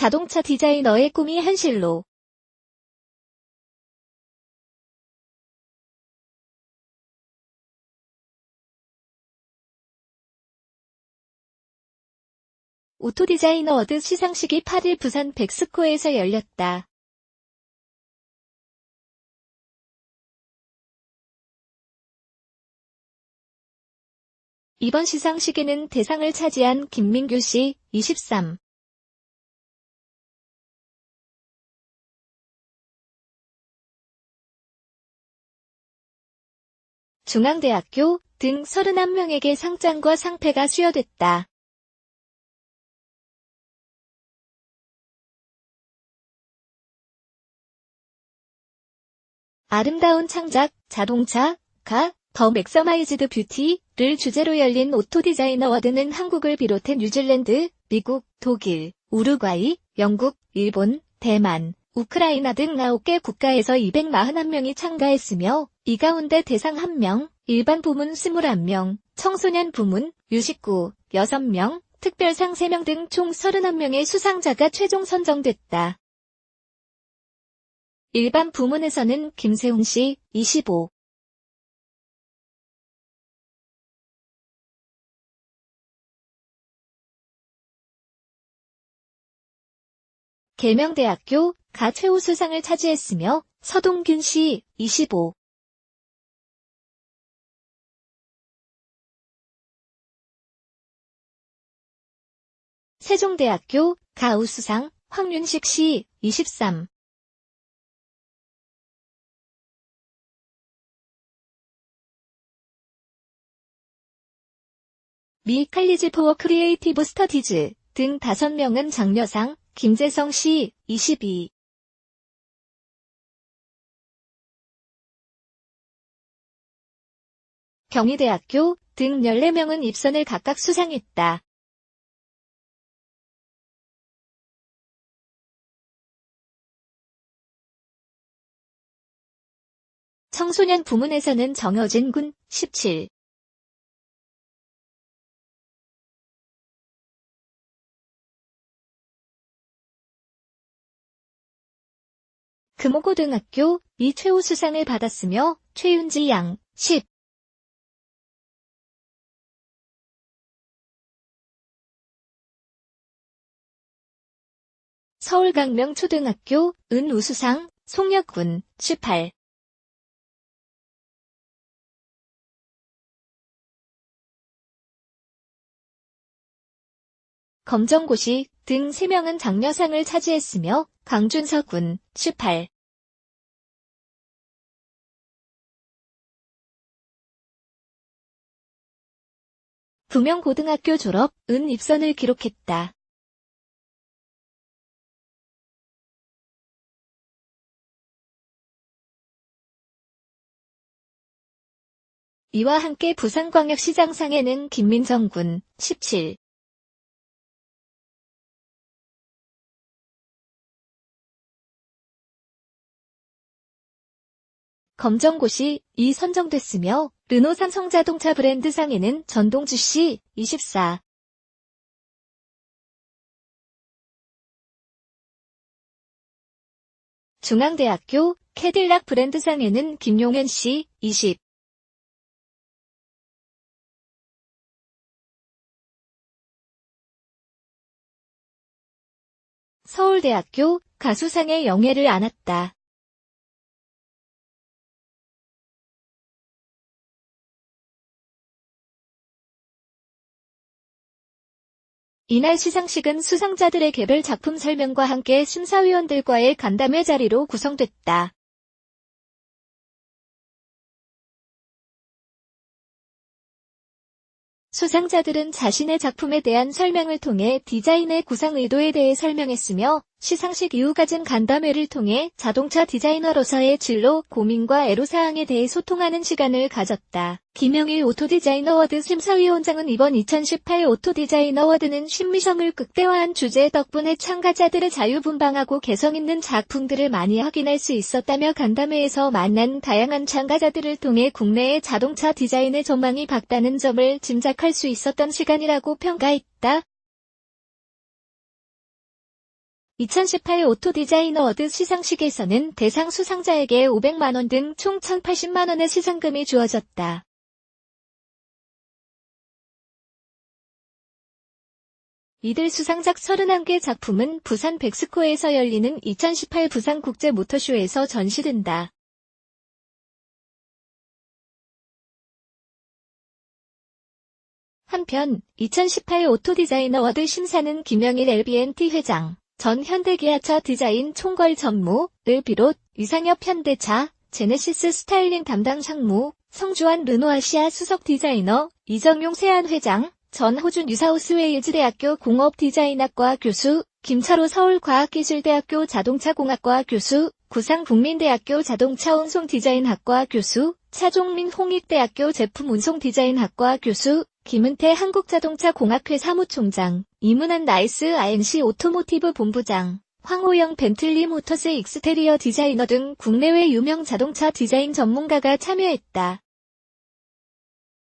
자동차 디자이너의 꿈이 현실로 오토 디자이너 어드 시상식이 8일 부산 백스코에서 열렸다. 이번 시상식에는 대상을 차지한 김민규 씨, 23. 중앙대학교 등 31명에게 상장과 상패가 수여됐다. 아름다운 창작, 자동차, 가, 더 맥서마이즈드 뷰티를 주제로 열린 오토 디자이너 워드는 한국을 비롯해 뉴질랜드, 미국, 독일, 우루과이, 영국, 일본, 대만, 우크라이나 등 9개 국가에서 241명이 참가했으며 이 가운데 대상 1명, 일반 부문 21명, 청소년 부문, 유식구 6명, 특별상 3명 등 총 31명의 수상자가 최종 선정됐다. 일반 부문에서는 김세훈 씨, 25. 계명대학교 가 최우 수상을 차지했으며 서동균 씨, 25. 세종대학교 가우수상 황윤식 씨, 23. 미 칼리지 포워 크리에이티브 스터디즈 등 5명은 장려상, 김재성 씨, 22. 경희대학교 등 14명은 입선을 각각 수상했다. 청소년 부문에서는 정여진 군 17. 금호고등학교 이 최우 수상을 받았으며 최윤지 양 10. 서울 강명초등학교 은우수상 송혁군 18. 검정고시 등 3명은 장려상을 차지했으며 강준서 군 18. 부명고등학교 졸업, 은 입선을 기록했다. 이와 함께 부산광역시장상에는 김민정 군 17. 검정고시 이 선정됐으며 르노 삼성자동차 브랜드상에는 전동주 씨 24. 중앙대학교 캐딜락 브랜드상에는 김용현 씨 20. 서울대학교 가수상의 영예를 안았다. 이날 시상식은 수상자들의 개별 작품 설명과 함께 심사위원들과의 간담회 자리로 구성됐다. 수상자들은 자신의 작품에 대한 설명을 통해 디자인의 구상 의도에 대해 설명했으며 시상식 이후 가진 간담회를 통해 자동차 디자이너로서의 진로, 고민과 애로사항에 대해 소통하는 시간을 가졌다. 김영일 오토디자이너워드 심사위원장은 이번 2018 오토디자이너워드는 신미성을 극대화한 주제 덕분에 참가자들의 자유분방하고 개성있는 작품들을 많이 확인할 수 있었다며 간담회에서 만난 다양한 참가자들을 통해 국내의 자동차 디자인의 전망이 밝다는 점을 짐작할 수 있었던 시간이라고 평가했다. 2018 오토 디자인 어워드 시상식에서는 대상 수상자에게 500만원 등 총 1080만원의 시상금이 주어졌다. 이들 수상작 31개 작품은 부산 백스코에서 열리는 2018 부산 국제 모터쇼에서 전시된다. 한편 2018 오토 디자인 어워드 심사는 김영일 LBNT 회장, 전 현대기아차 디자인 총괄 전무를 비롯 유상엽 현대차, 제네시스 스타일링 담당 상무, 성주환 르노아시아 수석 디자이너, 이정용 세안 회장, 전 호준 유사우스웨일즈 대학교 공업디자인학과 교수, 김철호 서울과학기술대학교 자동차공학과 교수, 구상국민대학교 자동차운송디자인학과 교수, 차종민 홍익대학교 제품운송디자인학과 교수, 김은태 한국자동차공학회 사무총장, 이문한 나이스 INC 오토모티브 본부장, 황호영 벤틀리 모터스 익스테리어 디자이너 등 국내외 유명 자동차 디자인 전문가가 참여했다.